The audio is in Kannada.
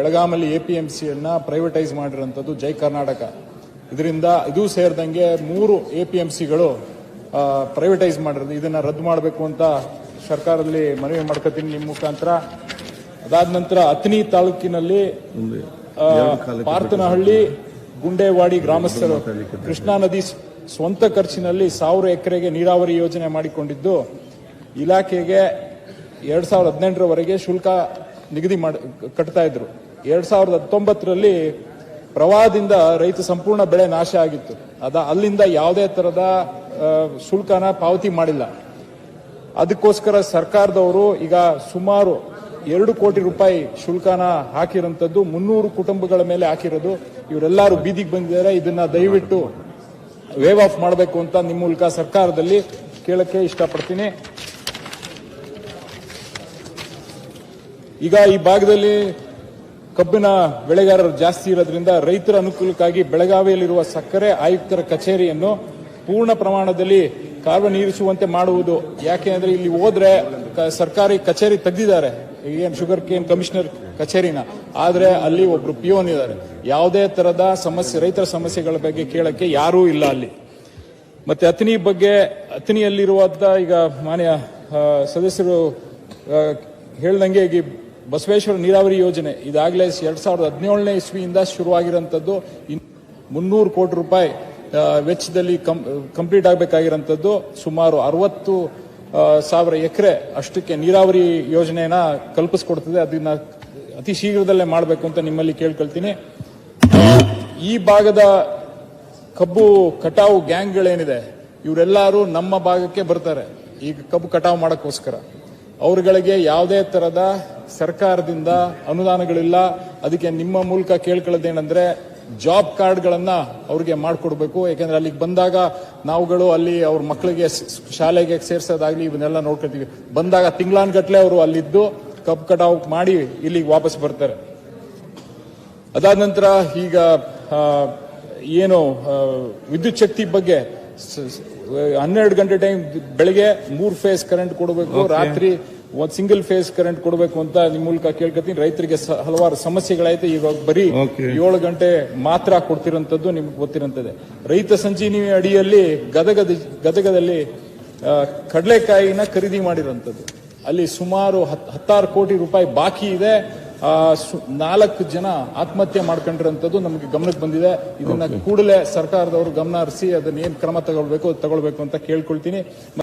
ಬೆಳಗಾಮಲ್ಲಿ ಎ ಪಿ ಎಂ ಸಿಯನ್ನು ಪ್ರೈವೇಟೈಸ್ ಮಾಡಿರೋಂಥದ್ದು ಜೈ ಕರ್ನಾಟಕ. ಇದರಿಂದ ಇದು ಸೇರಿದಂಗೆ ಮೂರು ಎ ಪಿ ಎಂ ಸಿಗಳು ಪ್ರೈವೇಟೈಸ್ ಮಾಡಿರೋದು. ಇದನ್ನ ರದ್ದು ಮಾಡಬೇಕು ಅಂತ ಸರ್ಕಾರದಲ್ಲಿ ಮನವಿ ಮಾಡ್ಕೋತೀನಿ ನಿಮ್ಮ ಮುಖಾಂತರ. ಅದಾದ ನಂತರ ಅತ್ನಿ ತಾಲೂಕಿನಲ್ಲಿ ಪಾರ್ತನಹಳ್ಳಿ ಗುಂಡೇವಾಡಿ ಗ್ರಾಮಸ್ಥರು. ಕೃಷ್ಣಾ ನದಿ ಸ್ವಂತ ಖರ್ಚಿನಲ್ಲಿ ಸಾವಿರ ಎಕರೆಗೆ ನೀರಾವರಿ ಯೋಜನೆ ಮಾಡಿಕೊಂಡಿದ್ದು, ಇಲಾಖೆಗೆ ಎರಡ್ ಸಾವಿರದ ಹದಿನೆಂಟರವರೆಗೆ ಶುಲ್ಕ ನಿಗದಿ ಮಾಡಿ, ಕಟ್ತಾ ಇದ್ರು. ಎರಡ್ ಸಾವಿರದ ಹತ್ತೊಂಬತ್ತರಲ್ಲಿ ಪ್ರವಾಹದಿಂದ ರೈತ ಸಂಪೂರ್ಣ ಬೆಳೆ ನಾಶ ಆಗಿತ್ತು. ಅದ ಅಲ್ಲಿಂದ ಯಾವುದೇ ತರದ ಶುಲ್ಕನ ಪಾವತಿ ಮಾಡಿಲ್ಲ. ಅದಕ್ಕೋಸ್ಕರ ಸರ್ಕಾರದವರು ಈಗ ಸುಮಾರು ಎರಡು ಕೋಟಿ ರೂಪಾಯಿ ಶುಲ್ಕನ ಹಾಕಿರೋಂಥದ್ದು ಮುನ್ನೂರು ಕುಟುಂಬಗಳ ಮೇಲೆ ಹಾಕಿರೋದು. ಇವರೆಲ್ಲರೂ ಬೀದಿಗೆ ಬಂದಿದ್ದಾರೆ. ಇದನ್ನ ದಯವಿಟ್ಟು ವೇವ್ ಆಫ್ ಮಾಡಬೇಕು ಅಂತ ನಿಮ್ಮ ಮೂಲಕ ಸರ್ಕಾರದಲ್ಲಿ ಕೇಳಕ್ಕೆ ಇಷ್ಟಪಡ್ತೀನಿ. ಈಗ ಈ ಭಾಗದಲ್ಲಿ ಕಬ್ಬಿನ ಬೆಳೆಗಾರರು ಜಾಸ್ತಿ ಇರೋದ್ರಿಂದ ರೈತರ ಅನುಕೂಲಕ್ಕಾಗಿ ಬೆಳಗಾವಿಯಲ್ಲಿರುವ ಸಕ್ಕರೆ ಆಯುಕ್ತರ ಕಚೇರಿಯನ್ನು ಪೂರ್ಣ ಪ್ರಮಾಣದಲ್ಲಿ ಕಾರ್ಯನಿರ್ವಹಿಸುವಂತೆ ಮಾಡುವುದು. ಯಾಕೆ ಅಂದ್ರೆ ಇಲ್ಲಿ ಹೋದ್ರೆ ಸರ್ಕಾರಿ ಕಚೇರಿ ತೆಗೆದಿದ್ದಾರೆ. ಏನ್ ಶುಗರ್ ಕೇನ್ ಕಮಿಷನರ್ ಕಚೇರಿನ. ಆದ್ರೆ ಅಲ್ಲಿ ಒಬ್ರು ಪಿಯೋನ್ ಇದ್ದಾರೆ. ಯಾವುದೇ ತರದ ಸಮಸ್ಯೆ, ರೈತರ ಸಮಸ್ಯೆಗಳ ಬಗ್ಗೆ ಕೇಳಕ್ಕೆ ಯಾರೂ ಇಲ್ಲ ಅಲ್ಲಿ. ಮತ್ತೆ ಅತಿನಿ ಬಗ್ಗೆ ಅತಿನಿಯಲ್ಲಿರುವಂತ ಈಗ ಮಾನ್ಯ ಸದಸ್ಯರು ಹೇಳ್ದಂಗೆ ಈ ಬಸವೇಶ್ವರ ನೀರಾವರಿ ಯೋಜನೆ ಇದಾಗಲೇ ಎರಡು ಸಾವಿರದ ಹದಿನೇಳನೇ ಇಸ್ವಿಯಿಂದ ಶುರುವಾಗಿರೋಂಥದ್ದು ಮುನ್ನೂರು ಕೋಟಿ ರೂಪಾಯಿ ವೆಚ್ಚದಲ್ಲಿ ಕಂಪ್ಲೀಟ್ ಆಗಬೇಕಾಗಿರೋಂಥದ್ದು ಸುಮಾರು ಅರವತ್ತು ಸಾವಿರ ಎಕರೆ ಅಷ್ಟಕ್ಕೆ ನೀರಾವರಿ ಯೋಜನೆಯನ್ನ ಕಲ್ಪಿಸ್ಕೊಡ್ತದೆ. ಅದನ್ನ ಅತಿ ಶೀಘ್ರದಲ್ಲೇ ಮಾಡಬೇಕು ಅಂತ ನಿಮ್ಮಲ್ಲಿ ಕೇಳ್ಕೊಳ್ತೀನಿ. ಈ ಭಾಗದ ಕಬ್ಬು ಕಟಾವು ಗ್ಯಾಂಗ್ಗಳೇನಿದೆ, ಇವರೆಲ್ಲರೂ ನಮ್ಮ ಭಾಗಕ್ಕೆ ಬರ್ತಾರೆ. ಈಗ ಕಬ್ಬು ಕಟಾವು ಮಾಡೋಕ್ಕೋಸ್ಕರ. ಅವರುಗಳಿಗೆ ಯಾವುದೇ ತರದ ಸರ್ಕಾರದಿಂದ ಅನುದಾನಗಳಿಲ್ಲ. ಅದಕ್ಕೆ ನಿಮ್ಮ ಮೂಲಕ ಕೇಳ್ಕೊಳ್ಳೋದೇನೆಂದ್ರೆ ಜಾಬ್ ಕಾರ್ಡ್ಗಳನ್ನ ಅವ್ರಿಗೆ ಮಾಡಿಕೊಡ್ಬೇಕು. ಯಾಕಂದ್ರೆ ಅಲ್ಲಿಗೆ ಬಂದಾಗ ನಾವುಗಳು ಅಲ್ಲಿ ಅವ್ರ ಮಕ್ಕಳಿಗೆ ಶಾಲೆಗೆ ಸೇರ್ಸೋದಾಗ್ಲಿ ಇವನ್ನೆಲ್ಲ ನೋಡ್ಕೊತೀವಿ ಬಂದಾಗ ತಿಂಗಳಾನ್ಗಟ್ಲೆ ಅವರು ಅಲ್ಲಿದ್ದು ಕಬ್ಬು ಕಟಾವು ಮಾಡಿ ಇಲ್ಲಿಗೆ ವಾಪಸ್ ಬರ್ತಾರೆ. ಅದಾದ ನಂತರ ಈಗ ಏನು ವಿದ್ಯುತ್ ಶಕ್ತಿ ಬಗ್ಗೆ ಹನ್ನೆರಡು ಗಂಟೆ ಟೈಮ್ ಬೆಳಿಗ್ಗೆ ಮೂರು ಫೇಸ್ ಕರೆಂಟ್ ಕೊಡಬೇಕು. ರಾತ್ರಿ ಒಂದ್ ಸಿಂಗಲ್ ಫೇಸ್ ಕರೆಂಟ್ ಕೊಡಬೇಕು ಅಂತ ನಿಮ್ಮ ಮೂಲಕ ಕೇಳ್ಕೊತೀನಿ ರೈತರಿಗೆ ಹಲವಾರು ಸಮಸ್ಯೆಗಳೈತೆ ಇವಾಗ ಬರೀ. ಏಳು ಗಂಟೆ ಮಾತ್ರ ಕೊಡ್ತಿರೋಂಥದ್ದು ನಿಮ್ಗೆ ಗೊತ್ತಿರೋಂಥದ್ದೇ. ರೈತ ಸಂಜೀವಿನಿ ಅಡಿಯಲ್ಲಿ ಗದಗದ ಗದಗದಲ್ಲಿ ಕಡಲೆಕಾಯಿನ ಖರೀದಿ ಮಾಡಿರೋಂಥದ್ದು. ಅಲ್ಲಿ ಸುಮಾರು ಹತ್- ಹತ್ತಾರು ಕೋಟಿ ರೂಪಾಯಿ ಬಾಕಿ ಇದೆ. ನಾಲ್ಕು ಜನ ಆತ್ಮಹತ್ಯೆ ಮಾಡ್ಕೊಂಡಿರೋಂಥದ್ದು ನಮಗೆ ಗಮನಕ್ಕೆ ಬಂದಿದೆ. ಇದನ್ನ ಕೂಡಲೇ ಸರ್ಕಾರದವರು ಗಮನ ಹರಿಸಿ ಅದನ್ನ ಏನ್ ಕ್ರಮ ತಗೊಳ್ಬೇಕು ತಗೊಳ್ಬೇಕು ಅಂತ ಕೇಳ್ಕೊಳ್ತೀನಿ.